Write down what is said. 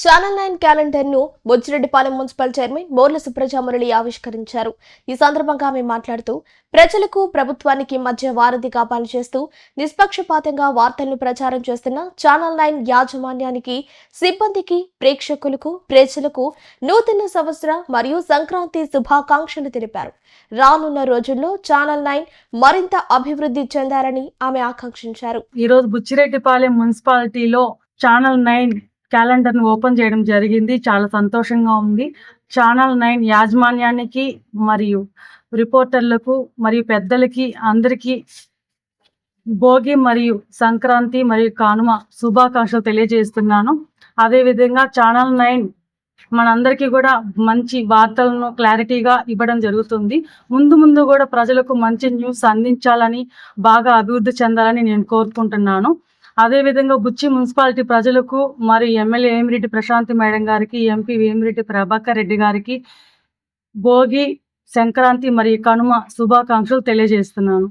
Channel nine క్యాలెండర్ను Bochireddypalem municipal chairman Borla Suprajamurali ఆవిష్కరించారు. ఈ సందర్భంగా ఆమె మాట్లాడుతూ ప్రజలకు ప్రభుత్వానికి మధ్య వారధిగా పనిచేస్తూ నిష్పక్షపాతంగా వార్తలను ప్రచారం చేస్తున్న ఛానల్ నైన్ యాజమాన్యానికి సిబ్బందికి ప్రేక్షకులకు ప్రజలకు నూతన సంవత్సర మరియు సంక్రాంతి శుభాకాంక్షలు తెలిపారు. రానున్న రోజుల్లో ఛానల్ నైన్ మరింత అభివృద్ధి చెందాలని ఆమె ఆకాంక్షించారు. ఈరోజు బుచ్చిరెడ్డిపాలెం మున్సిపాలిటీలో ఛానల్ నైన్ క్యాలెండర్ను ఓపెన్ చేయడం జరిగింది. చాలా సంతోషంగా ఉంది. ఛానల్ నైన్ యాజమాన్యానికి మరియు రిపోర్టర్లకు మరియు పెద్దలకి అందరికీ భోగి మరియు సంక్రాంతి మరియు కానుమ శుభాకాంక్షలు తెలియజేస్తున్నాను. అదేవిధంగా ఛానల్ నైన్ మనందరికీ కూడా మంచి వార్తలను క్లారిటీగా ఇవ్వడం జరుగుతుంది. ముందు ముందు కూడా ప్రజలకు మంచి న్యూస్ అందించాలని బాగా అభివృద్ధి చెందాలని నేను కోరుకుంటున్నాను. అదేవిధంగా బుచ్చి మున్సిపాలిటీ ప్రజలకు మరియు ఎమ్మెల్యే వేమిరెడ్డి ప్రశాంతి మేడం గారికి ఎంపీ వేమిరెడ్డి ప్రభాకర్ రెడ్డి గారికి భోగి సంక్రాంతి మరియు కనుమ శుభాకాంక్షలు తెలియజేస్తున్నాను.